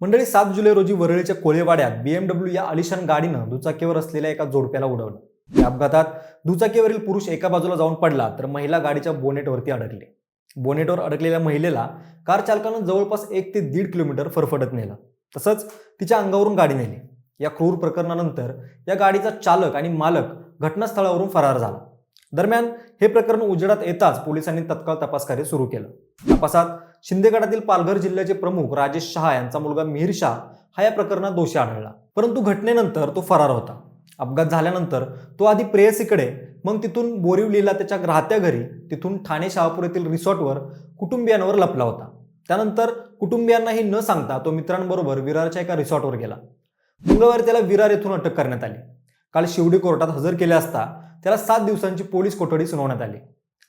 मंडळी सात जुलै रोजी वरळीच्या कोळेवाड्यात बीएमडब्ल्यू या अलिशान गाडीनं दुचाकीवर असलेल्या एका जोडप्याला उडवलं. या अपघातात दुचाकीवरील पुरुष एका बाजूला जाऊन पडला तर महिला गाडीच्या बोनेटवरती अडकली. बोनेटवर अडकलेल्या महिलेला कार चालकानं जवळपास एक ते दीड किलोमीटर फरफटत नेलं. तसंच तिच्या अंगावरून गाडी नेली. या क्रूर प्रकरणानंतर या गाडीचा चालक आणि मालक घटनास्थळावरून फरार झाला. दरम्यान हे प्रकरण उजेडात येताच पोलिसांनी तत्काळ तपासकार्य सुरू केलं. तपासात शिंदेगडातील पालघर जिल्ह्याचे प्रमुख राजेश शहा यांचा मुलगा मिहीर शाह हा या प्रकरणात दोषी आढळला. परंतु घटनेनंतर तो फरार होता. अपघात झाल्यानंतर तो आधी प्रेयसीकडे मग तिथून बोरिवलीला त्याच्या राहत्या घरी तिथून ठाणे शहापूर येथील रिसॉर्टवर कुटुंबियांवर लपला होता. त्यानंतर कुटुंबियांनाही न सांगता तो मित्रांबरोबर विरारच्या एका रिसॉर्टवर गेला. मंगळवारी त्याला विरार येथून अटक करण्यात आली. काल शिवडी कोर्टात हजर केले असता त्याला सात दिवसांची पोलीस कोठडी सुनावण्यात आली.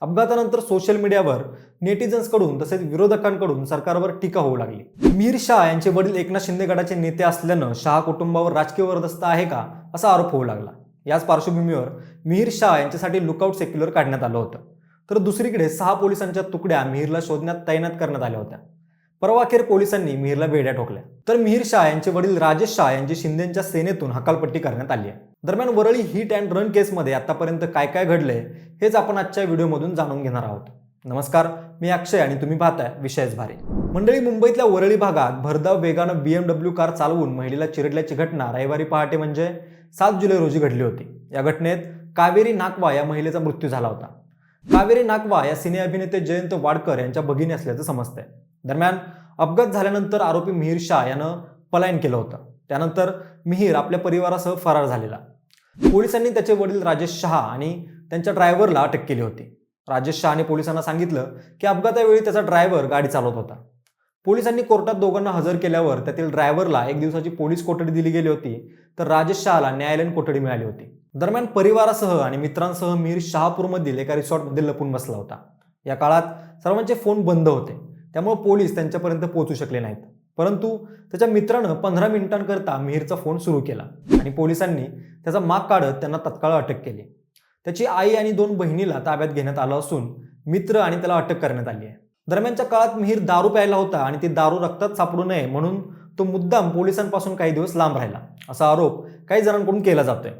अपघातानंतर सोशल मीडियावर नेटिझन्सकडून तसेच विरोधकांकडून सरकारवर टीका होऊ लागली. मीर शाह यांचे वडील एकनाथ शिंदे गटाचे नेते असल्यानं शहा कुटुंबावर राजकीय वरदस्त आहे का असा आरोप होऊ लागला. याच पार्श्वभूमीवर मिहीर शाह यांच्यासाठी लुकआउट सेक्युलर काढण्यात आलं होतं. तर दुसरीकडे सहा पोलिसांच्या तुकड्या मिहीरला शोधण्यात तैनात करण्यात आल्या होत्या. परवा अखेर पोलिसांनी मिहीरला बेड्या ठोकल्या. तर मिहीर शाह यांचे वडील राजेश शाह यांची शिंदेच्या सेनेतून हकालपट्टी करण्यात आली आहे. दरम्यान वरळी हिट अँड रन केसमध्ये आतापर्यंत काय काय घडलंय हेच आपण आजच्या व्हिडिओमधून जाणून घेणार आहोत. नमस्कार मी अक्षय आणि तुम्ही पाहताय विषयच भारी. मंडळी मुंबईतल्या वरळी भागात भरधाव वेगानं बीएमडब्ल्यू कार चालवून महिलेला चिरडल्याची घटना रविवारी पहाटे म्हणजे सात जुलै रोजी घडली होती. या घटनेत कावेरी नाकवा या महिलेचा मृत्यू झाला होता. कावेरी नाकवा या सिने अभिनेते जयंत वाडकर यांच्या भगिनी असल्याचं समजतंय. दरम्यान अपघात झाल्यानंतर आरोपी मिहीर शाह यानं पलायन केलं होतं. त्यानंतर मिहीर आपल्या परिवारासह फरार झालेला. पोलिसांनी त्याचे वडील राजेश शहा आणि त्यांच्या ड्रायव्हरला अटक केली होती. राजेश शहाने पोलिसांना सांगितलं की अपघातावेळी त्याचा ड्रायव्हर गाडी चालवत होता. पोलिसांनी कोर्टात दोघांना हजर केल्यावर त्यातील ड्रायव्हरला एक दिवसाची पोलीस कोठडी दिली गेली होती तर राजेश शहाला न्यायालयीन कोठडी मिळाली होती. दरम्यान परिवारासह आणि मित्रांसह मीर शहापूरमधील एका रिसॉर्टमध्ये लपून बसला होता. या काळात सर्वांचे फोन बंद होते. त्यामुळे पोलीस त्यांच्यापर्यंत पोहोचू शकले नाहीत. परंतु त्याच्या मित्रानं पंधरा मिनिटांकरता मिहीरचा फोन सुरू केला आणि पोलिसांनी त्याचा माग काढत त्यांना तत्काळ अटक केली. त्याची आई आणि दोन बहिणीला ताब्यात घेण्यात आलं असून मित्र आणि त्याला अटक करण्यात आली आहे. दरम्यानच्या काळात मिहीर दारू प्यायला होता आणि ती दारू रक्तात सापडू नये म्हणून तो मुद्दाम पोलिसांपासून काही दिवस लांब राहिला. असा आरोप काही जणांकडून केला जातोय.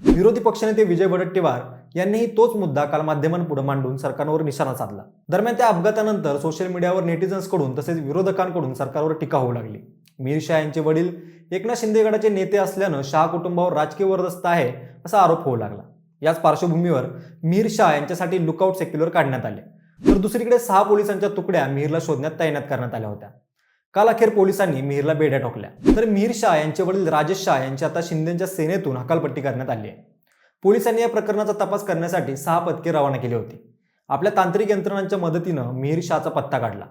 विरोधी पक्षनेते विजय वडट्टीवार यांनीही तोच मुद्दा काल माध्यमांपुढे मांडून सरकारवर निशाणा साधला. दरम्यान त्या अपघातानंतर सोशल मीडियावर नेटिझन्सकडून तसेच विरोधकांकडून सरकारवर टीका होऊ लागली. मीर शाह यांचे वडील एकनाथ शिंदे गटाचे नेते असल्यानं शाह कुटुंबावर राजकीय वरदस्त आहे असा आरोप होऊ लागला. याच पार्श्वभूमीवर मीर शाह यांच्यासाठी लुकआउट सेक्युलर काढण्यात आले. तर दुसरीकडे सहा पोलिसांच्या तुकड्या मिहीरला शोधण्यात तैनात करण्यात आल्या होत्या. काल अखेर पोलिसांनी मिहीरला बेड्या ठोकल्या. तर मिहीर शाह यांचे वडील राजेश शाह यांची आता शिंदेच्या सेनेतून हकालपट्टी करण्यात आली आहे. पोलिसांनी या प्रकरणाचा तपास करण्यासाठी सहा पथके रवाना केली होती. आपल्या तांत्रिक यंत्रणांच्या मदतीनं मिहीर शाहचा पत्ता काढला.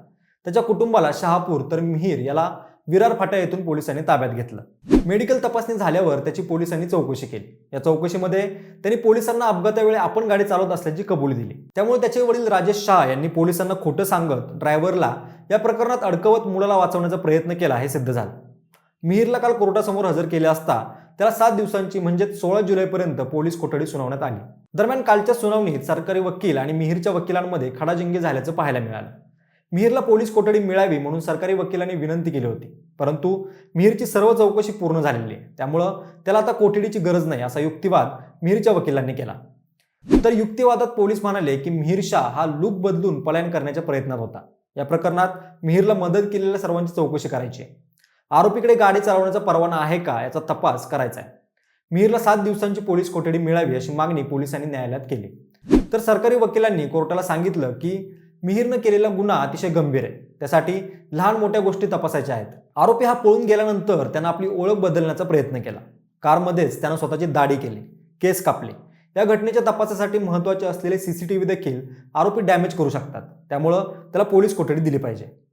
त्याच्या कुटुंबाला शहापूर तर मिहीर याला विरार फाटा येथून पोलिसांनी ताब्यात घेतलं. मेडिकल तपासणी झाल्यावर त्याची पोलिसांनी चौकशी केली. या चौकशीमध्ये त्यांनी पोलिसांना अपघातावेळी आपण गाडी चालवत असल्याची कबुली दिली. त्यामुळे त्याचे वडील राजेश शाह यांनी पोलिसांना खोटं सांगत ड्रायव्हरला या प्रकरणात अडकवत मुलाला वाचवण्याचा प्रयत्न केला हे सिद्ध झालं. मिहीरला काल कोर्टासमोर हजर केले असता त्याला सात दिवसांची म्हणजे सोळा जुलैपर्यंत पोलीस कोठडी सुनावण्यात आली. दरम्यान कालच्या सुनावणीत सरकारी वकील आणि मिहीरच्या वकिलांमध्ये खडाजिंगी झाल्याचं पाहायला मिळालं. मिहीरला पोलीस कोठडी मिळावी म्हणून सरकारी वकिलांनी विनंती केली होती. परंतु मिहीरची सर्व चौकशी पूर्ण झालेली आहे. त्यामुळं त्याला आता कोठडीची गरज नाही असा युक्तिवाद मिहीरच्या वकिलांनी केला. तर युक्तिवादात पोलीस म्हणाले की मिहीर शाह हा लूक बदलून पलायन करण्याच्या प्रयत्नात होता. या प्रकरणात मिहीरला मदत केलेल्या सर्वांची चौकशी करायची आरोपीकडे गाडी चालवण्याचा परवाना आहे का याचा तपास करायचा आहे. मीरला सात दिवसांची पोलीस कोठडी मिळावी अशी मागणी पोलिसांनी न्यायालयात केली. तर सरकारी वकिलांनी कोर्टाला सांगितलं की मिहीरनं केलेला गुन्हा अतिशय गंभीर आहे. त्यासाठी लहान मोठ्या गोष्टी तपासायच्या आहेत. आरोपी हा पळून गेल्यानंतर त्यानं आपली ओळख बदलण्याचा प्रयत्न केला. कारमध्येच त्यानं स्वतःची दाढी केली केस कापले. या घटनेच्या तपासासाठी महत्त्वाचे असलेले सीसीटीव्ही देखील आरोपी डॅमेज करू शकतात. त्यामुळं त्याला पोलीस कोठडी दिली पाहिजे.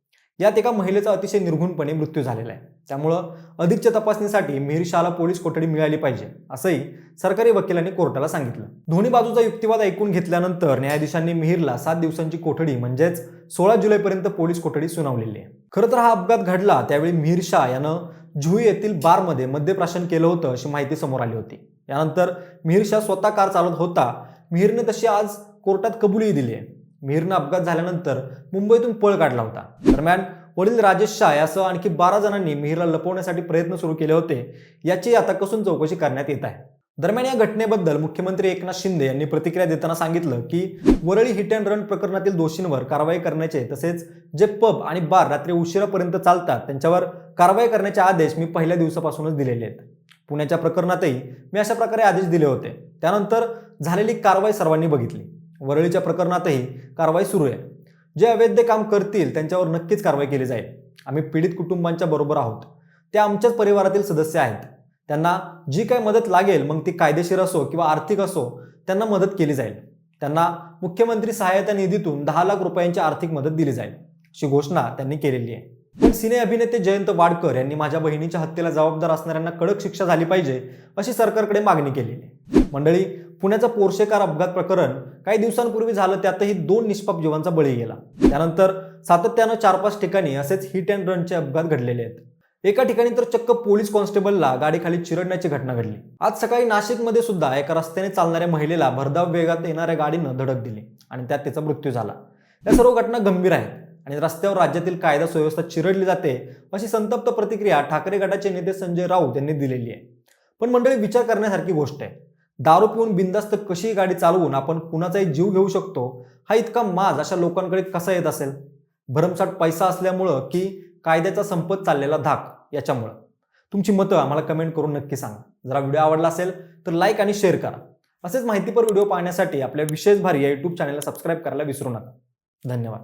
यात एका महिलेचा अतिशय निर्घुणपणे मृत्यू झालेला आहे. त्यामुळं अधिकच्या तपासणीसाठी मिहीर शाहला पोलीस कोठडी मिळाली पाहिजे असंही सरकारी वकिलांनी कोर्टाला सांगितलं. दोन्ही बाजूचा युक्तिवाद ऐकून घेतल्यानंतर न्यायाधीशांनी मिहीरला सात दिवसांची कोठडी म्हणजेच सोळा जुलैपर्यंत पोलीस कोठडी सुनावलेली आहे. खरं तर हा अपघात घडला त्यावेळी मिहीर शाह यानं जुई येथील बारमध्ये मद्यप्राशन केलं होतं अशी माहिती समोर आली होती. यानंतर मिहीर शाह स्वतः कार चालवत होता. मिहीरने तशी आज कोर्टात कबुलीही दिली आहे. मिहीरनं अपघात झाल्यानंतर मुंबईतून पळ काढला होता. दरम्यान वडील राजेश शाह यासह आणखी बारा जणांनी मिहीरला लपवण्यासाठी प्रयत्न सुरू केले होते याची आता कसून चौकशी करण्यात येत आहे. दरम्यान या घटनेबद्दल मुख्यमंत्री एकनाथ शिंदे यांनी प्रतिक्रिया देताना सांगितलं की वरळी हिट अँड रन प्रकरणातील दोषींवर कारवाई करण्याचे तसेच जे पब आणि बार रात्री उशिरापर्यंत चालतात त्यांच्यावर कारवाई करण्याचे आदेश मी पहिल्या दिवसापासूनच दिलेले आहेत. पुण्याच्या प्रकरणातही मी अशा प्रकारे आदेश दिले होते. त्यानंतर झालेली कारवाई सर्वांनी बघितली. वरळीच्या प्रकरणातही कारवाई सुरू आहे. जे अवैध काम करतील त्यांच्यावर नक्कीच कारवाई केली जाईल. आम्ही पीडित कुटुंबांच्या बरोबर आहोत. ते आमच्याच परिवारातील सदस्य आहेत. त्यांना जी काही मदत लागेल मग ती कायदेशीर असो किंवा आर्थिक असो त्यांना मदत केली जाईल. त्यांना मुख्यमंत्री सहायता निधीतून दहा लाख रुपयांची आर्थिक मदत दिली जाईल अशी घोषणा त्यांनी केलेली आहे. पण सिने अभिनेते जयंत वाडकर यांनी माझ्या बहिणीच्या हत्येला जबाबदार असणाऱ्यांना कडक शिक्षा झाली पाहिजे अशी सरकारकडे मागणी केलेली आहे. मंडळी पुण्याचा पोर्शेकार अपघात प्रकरण काही दिवसांपूर्वी झालं त्यातही दोन निष्पाप जीवांचा बळी गेला. त्यानंतर सातत्यानं चार पाच ठिकाणी असेच हिट अँड रनचे अपघात घडलेले आहेत. एका ठिकाणी तर चक्क पोलीस कॉन्स्टेबलला गाडीखाली चिरडण्याची घटना घडली. आज सकाळी नाशिकमध्ये सुद्धा एका रस्त्याने चालणाऱ्या महिलेला भरधाव वेगात येणाऱ्या गाडीनं धडक दिली आणि त्यात तिचा मृत्यू झाला. या सर्व घटना गंभीर आहेत. आणि रस्त्यावर राज्यातील कायदा सुव्यवस्था चिरडली जाते अशी संतप्त प्रतिक्रिया ठाकरे गटाचे नेते संजय राऊत यांनी दिलेली आहे. पण मंडळी विचार करण्यासारखी गोष्ट आहे. दारू पिऊन बिंदास्त कशी गाडी चालवून आपण कुणाचाही जीव घेऊ शकतो? हा इतका माज अशा लोकांकडे कसा येत असेल? भरमसाठ पैसा असल्यामुळं की कायद्याचा संपत चाललेला धाक याच्यामुळं? तुमची मतं आम्हाला कमेंट करून नक्की सांगा. जरा व्हिडिओ आवडला असेल तर लाईक आणि शेअर करा. असेच माहितीपर व्हिडिओ पाहण्यासाठी आपल्या विशेष भारी या यूट्यूब चॅनलला सबस्क्राईब करायला विसरू नका. धन्यवाद.